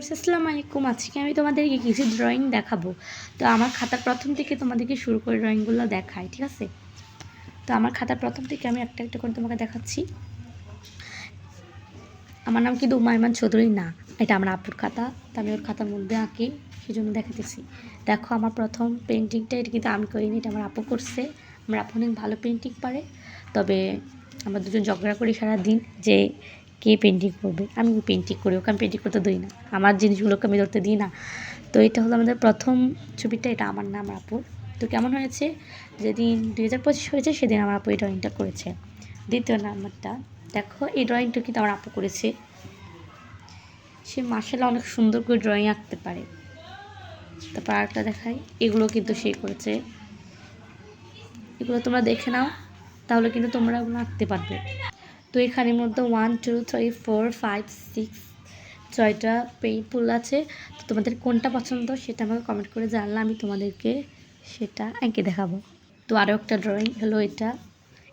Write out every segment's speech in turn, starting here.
আসসালামু আলাইকুম, আজকে আমি তোমাদেরকে কিছু ড্রয়িং দেখাবো। তো আমার খাতার প্রথম থেকে তোমাদেরকে শুরু করে ড্রয়িংগুলো দেখাই, ঠিক আছে? তো আমার খাতার প্রথম থেকে আমি একটা একটা করে তোমাকে দেখাচ্ছি। আমার নাম কিন্তু উমায়মান চৌধুরী? না, এটা আমার আপুর খাতা। তো আমি ওর খাতার মধ্যে আঁকি সেই জন্য দেখাতেছি দেখো, আমার প্রথম পেন্টিংটা এটা কিন্তু আমি করিনি, এটা আমার আপু করছে। আমার আপু অনেক ভালো পেন্টিং পারে তবে আমরা দুজন ঝগড়া করি সারাদিন যে কে পেন্টিং করবে? আমি পেন্টিং করি, ওকে আমি পেন্টিং করতে দিই না। আমার জিনিসগুলোকে আমি ধরতে দিই না। তো এটা হলো আমাদের প্রথম ছবিটা, এটা আমার নাম আপুর তো কেমন হয়েছে? যেদিন দুই হাজার পঁচিশ হয়েছে, সেদিন আমার আপু এই ড্রয়িংটা করেছে। দ্বিতীয় নাম্বারটা, দেখো, এই ড্রয়িংটা কিন্তু আমার আপু করেছে। সে মার্শাল অনেক সুন্দর করে ড্রয়িং আঁকতে পারে। তারপর আরেকটা দেখাই, এগুলো কিন্তু সে করেছে। এগুলো তোমরা দেখে নাও, তাহলে কিন্তু তোমরা ওগুলো আঁকতে পারবে। তো এখানের মধ্যে one two three four five six ছয়টা পেইপুল আছে। তো তোমাদের কোনটা পছন্দ সেটা আমাকে কমেন্ট করে জানলে আমি তোমাদেরকে সেটা এঁকে দেখাবো। তো আরও একটা ড্রয়িং হলো এটা।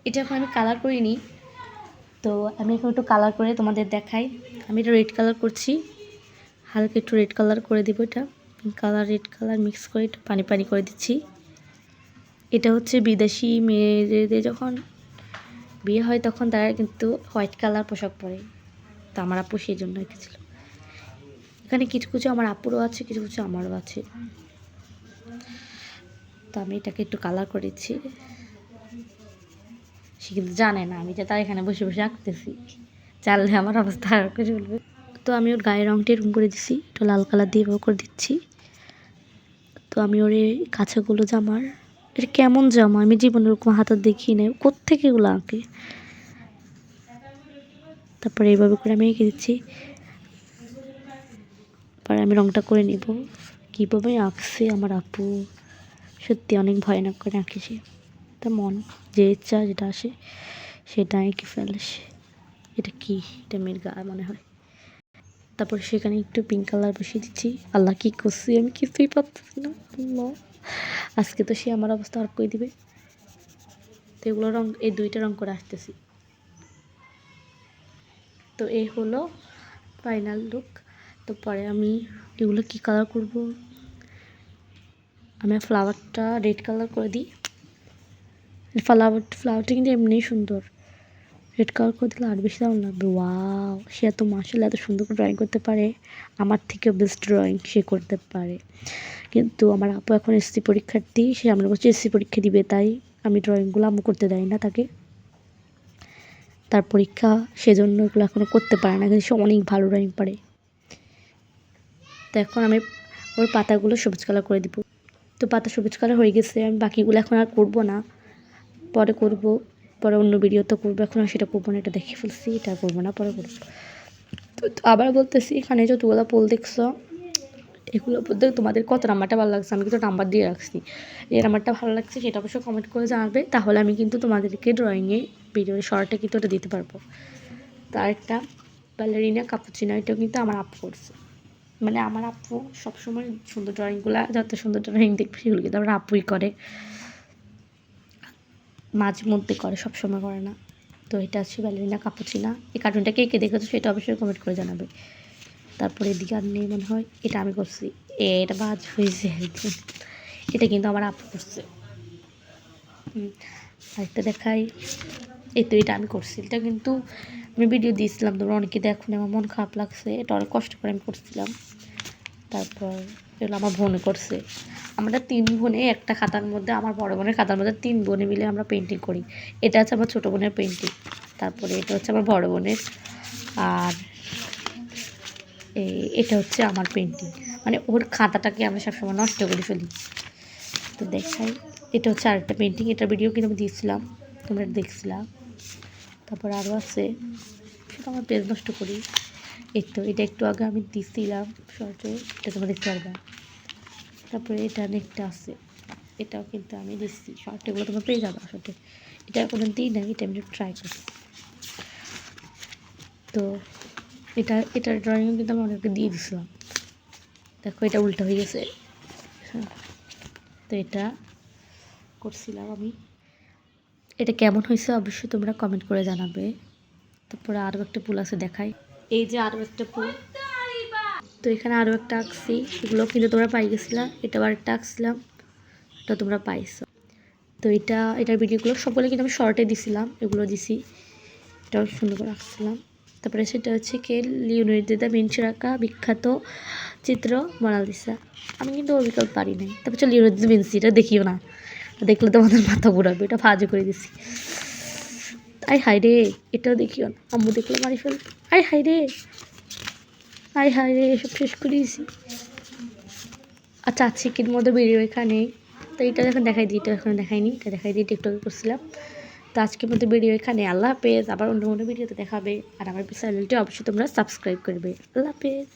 এটা এখন আমি কালার করিনি। তো আমি এখন একটু কালার করে তোমাদের দেখাই। আমি এটা রেড কালার করছি। হালকা একটু রেড কালার করে দিব এটা। Pink colour red colour mix করে একটু পানি পানি করে দিচ্ছি। এটা হচ্ছে বিদেশি মেয়েদের যখন বিয়ে হয় তখন তারা কিন্তু হোয়াইট কালার পোশাক পরে। তো আমার আপু সেই জন্য এঁকেছিল। এখানে কিছু কিছু আমার আপুরও আছে, কিছু কিছু আমারও আছে। তো আমি এটাকে একটু কালার করেছি সে কিন্তু জানে না, আমি যে তার এখানে বসে বসে আঁকতেছি। জানলে আমার অবস্থা আর করে বলবে। তো আমি ওর গায়ের রঙটা এরকম করে দিচ্ছি, একটু লাল কালার দিয়ে করে দিচ্ছি। তো আমি ওর এই কাছাগুলো জামার এটা কেমন জামা? আমি জীবনে ওরকম হাতে দেখি নাই। কোত্থেকে এগুলো আঁকে? তারপরে এইভাবে করে আমি এঁকে দিচ্ছি। পরে আমি রংটা করে নিব। কীভাবে আঁকছে আমার আপু? সত্যি অনেক ভয়ানক করে আঁকেছে। তা মন যে ইচ্ছা যেটা আসে, সেটা এঁকে ফেলে এটা কি? এটা মেয়ের গা মনে হয়। তারপর সেখানে একটু পিঙ্ক কালার বসিয়ে দিচ্ছি। আল্লাহ কী করছি? আমি কিছুই পারতেছি না। আজকে তো সে আমার অবস্থা আর করে দিবে? তো এগুলো রং, এই দুইটা রং করে আসতেছি। তো এই হলো ফাইনাল লুক তো পরে আমি এগুলো কি কালার করব? আমি ফ্লাওয়ারটা রেড কালার করে দিই। ফ্লাওয়ার ফ্লাওয়ারটা কিন্তু এমনিই সুন্দর। রেড কালার করে দিলে আর বেশি দারুণ লাগবে। ওয়াও, সে এত মার্শাল এত সুন্দর করে ড্রয়িং করতে পারে। আমার থেকেও বেস্ট ড্রয়িং সে করতে পারে। কিন্তু আমার আপু এখন এসসি পরীক্ষার্থী, সে আমরা বলছি এসসি পরীক্ষা দিবে, তাই আমি ড্রয়িংগুলো আম্মু করতে দেয় না তাকে। তার পরীক্ষা সেজন্য এগুলো এখনও করতে পারে না, কিন্তু সে অনেক ভালো ড্রয়িং পারে। তো এখন আমি ওর পাতাগুলো সবুজ কালার করে দিব। তো পাতা সবুজ কালার হয়ে গেছে, আমি বাকিগুলো এখন আর করব না। পরে করব। পরে অন্য ভিডিও তো করব, এখন সেটা করব না, এটা দেখে ফেলছি, এটা করব না, পরে করব। তো আবার বলতেছি, এখানে যতগুলো পোল দেখছ, এগুলো বলতে তোমাদের কত নাম্বারটা ভালো লাগছে, আমি কিন্তু নাম্বার দিয়ে রাখছি। যে নাম্বারটা ভালো লাগছে, সেটা অবশ্যই কমেন্ট করে জানাবে, তাহলে আমি কিন্তু তোমাদেরকে ড্রয়িংয়ে ভিডিওর শর্টে কিন্তু ওটা দিতে পারব। তার একটা ব্যালারিনা কাপুচিনা এটাও কিন্তু আমার আপ করছে। মানে আমার আপু সবসময় সুন্দর ড্রয়িংগুলো যত সুন্দর ড্রয়িং দেখবে, সেগুলো কিন্তু আমার আপুই করে। মাঝে মধ্যে করে, সবসময় করে না। তো এটা আছে ব্যালারিনা কাপুচিনা এই কার্টুনটা কে কে দেখেছ সেটা অবশ্যই কমেন্ট করে জানাবে। তারপরে এদিকে আর নেই মনে হয়। এটা আমি করছি। এটা বাজ হয়েছে একদম। এটা কিন্তু আমার আপু করছে। আরেকটা দেখাই। এই তো এটা আমি করছি। এটা কিন্তু আমি ভিডিও দিয়েছিলাম তোমরা অনেকে দেখো আমার মন খারাপ লাগছে। এটা অনেক কষ্ট করে আমি করছিলাম। তারপর এগুলো আমার বোন করছে। আমরা তিন বোনে একটা খাতার মধ্যে, আমার বড় বোনের খাতার মধ্যে তিন বোনে মিলে আমরা পেন্টিং করি। এটা হচ্ছে আমার ছোটো বোনের পেন্টিং তারপরে এটা হচ্ছে আমার বড় বোনের, আর এটা হচ্ছে আমার পেন্টিং মানে ওর খাতাটাকে আমরা সবসময় নষ্ট করে ফেলি। তো দেখাই, এটা হচ্ছে আরেকটা পেন্টিং এটা ভিডিও কিন্তু আমি দিয়েছিলাম, তোমরা দেখছিলাম তারপর আরও আছে, সেটা আমার পেজ নষ্ট করি। এই তো, এটা একটু আগে আমি দিছিলাম শর্টে এটা দেখতে পারবা তারপরে এটা অনেকটা আছে, এটাও কিন্তু আমি দিচ্ছি। শর্টেগুলো তোমরা পেয়ে যাবে শর্টে এটা কোনো দিই না, এটা আমি ট্রাই করি। তো এটা, এটার ড্রয়িং কিন্তু আমি অনেককে দিয়ে দিছিলাম। দেখো, এটা উল্টো হয়ে গেছে। হ্যাঁ। তো এটা করছিলাম আমি। এটা কেমন হয়েছে অবশ্যই তোমরা কমেন্ট করে জানাবে। তারপরে আরও একটা পুল আছে দেখাই। এই যে আরও একটা ফুল তো এখানে আরও একটা আঁকছি। এগুলো কিন্তু তোমরা পাই গেছিলা। এটা আবার একটা আঁকছিলাম। এটা তোমরা পাইছো। তো এটা, এটার ভিডিওগুলো সবগুলো কিন্তু আমি শর্টে দিছিলাম। এগুলো দিছি। এটাও সুন্দর করে আঁকছিলাম। তারপরে সেটা হচ্ছে কে লিওনার্দো ভিঞ্চির আঁকা বিখ্যাত চিত্র মোনালিসা আমি কিন্তু ওর বিকল্প পারি নাই। তারপর চল লিওনার্দো ভিঞ্চি এটা দেখিও না। দেখলে তোমাদের মাথা ঘুরাবে। এটা ফাজু করে দিছি। আই হায় রে, এটাও দেখিও না। আম্মু দেখলে মারি ফেল। আই হাই রে। আই হায় রে, এসব শেষ করে দিয়েছি। আচ্ছা আজকের মধ্যে ভিডিও এখানে তো এটা এখন দেখাই দিই, এটা এখন দেখাইনি, এটা দেখাই দিই টিকটকে করছিলাম। তো আজকের মধ্যে ভিডিও এখানে। আল্লাহ হাফেজ। আবার অন্য কোনো ভিডিওতে দেখাবে। আর আমার চ্যানেলটি অবশ্যই তোমরা সাবস্ক্রাইব করবে। আল্লাহ হাফেজ।